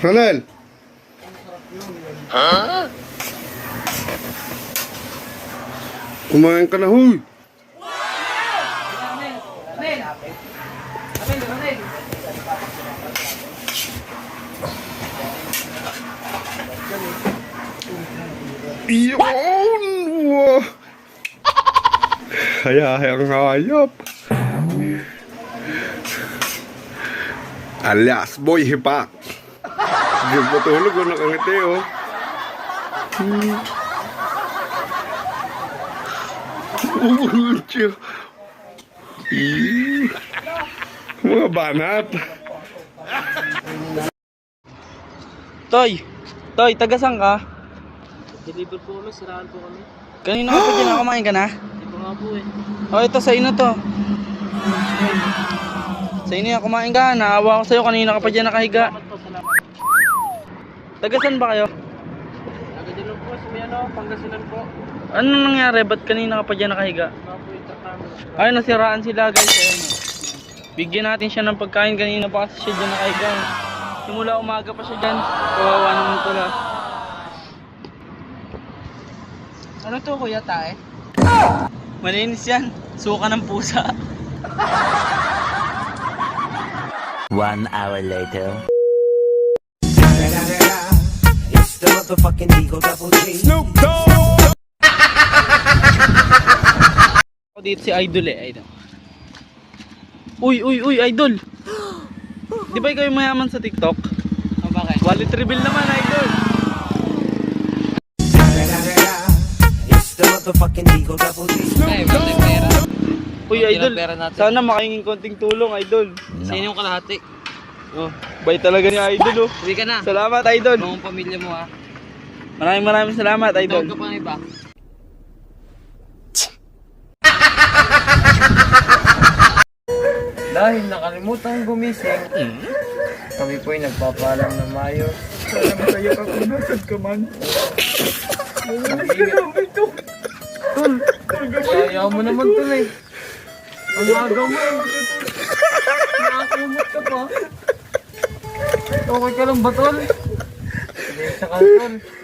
Ronel! Kumain ka na, huy! Yun! Wow! Hayahayang hayop. Alias, boy hipak. Hindi mo tulog, wala kang ngiti, oh. Hmm. Ih. Mga banat. Toy! Toy, tagasan ka? Deliver po kami, siraan po kami. Kanina ka pa dyan, kumain ka na? Hindi po nga po eh. Oh, ito sa ino to. Sa ino yan, kumain ka. Naawa ko sa'yo, kanina ka pa dyan nakahiga. Tagasan ba kayo? Nagadilong po sa may ano, Pangasinan po. Ano nangyari? Ba't kanina ka pa dyan nakahiga? Ay, nasiraan sila guys. Ayan, oh. Bigyan natin siya ng pagkain kanina pa kasi siya dyan nakahiga. Simula umaga pa siya dyan. Kawawa naman pala. Ano to kuya tae? Malinis yan. Suka ng pusa. One hour later. Motherfucking Eagle Double G. Ako dito si Idol eh, Idol. Uy, uy, uy, Idol! Di ba ikaw yung mayaman sa TikTok? Oh, bakit? Wallet reveal naman, Idol! It's the motherfucking Eagle Double G. Ay, may pera. Uy, Idol, sana makahinging konting tulong, Idol. Sa inyong kalahati. Oh, bay talaga ni Idol, oh. Uwi ka na. Salamat, Idol. Buong pamilya mo ha. Maraming maraming salamat, Tawag Idol. ka pa ng iba. Dahil nakalimutan gumising, kami po ay nagpapaalam ng mayo. Sana masaya ka kung nasad ka man. Tol, kaya mo naman tol eh. Ang agaw mo. Nakakumot ka pa. Okay ka lang ba tol? Hindi sa ka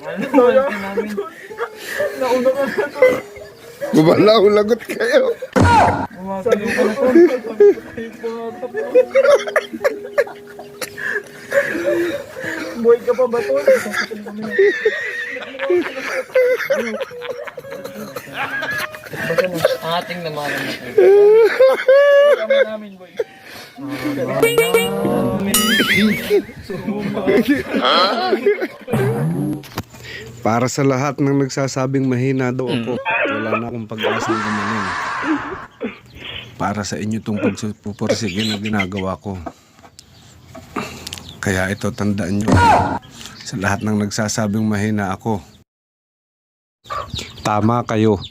Ano naman namin. Nauna ka na tol. Gumala ko lagot kayo. Umagano ka na tol. Boy ka pa ba tol? Ang ating naman namin boy. Para sa lahat ng nagsasabing mahina daw ako, wala na akong pag-asa ng gumaling. Para sa inyo itong pagpupursige na ginagawa ko. Kaya ito, tandaan nyo. Sa lahat ng nagsasabing mahina ako. Tama kayo.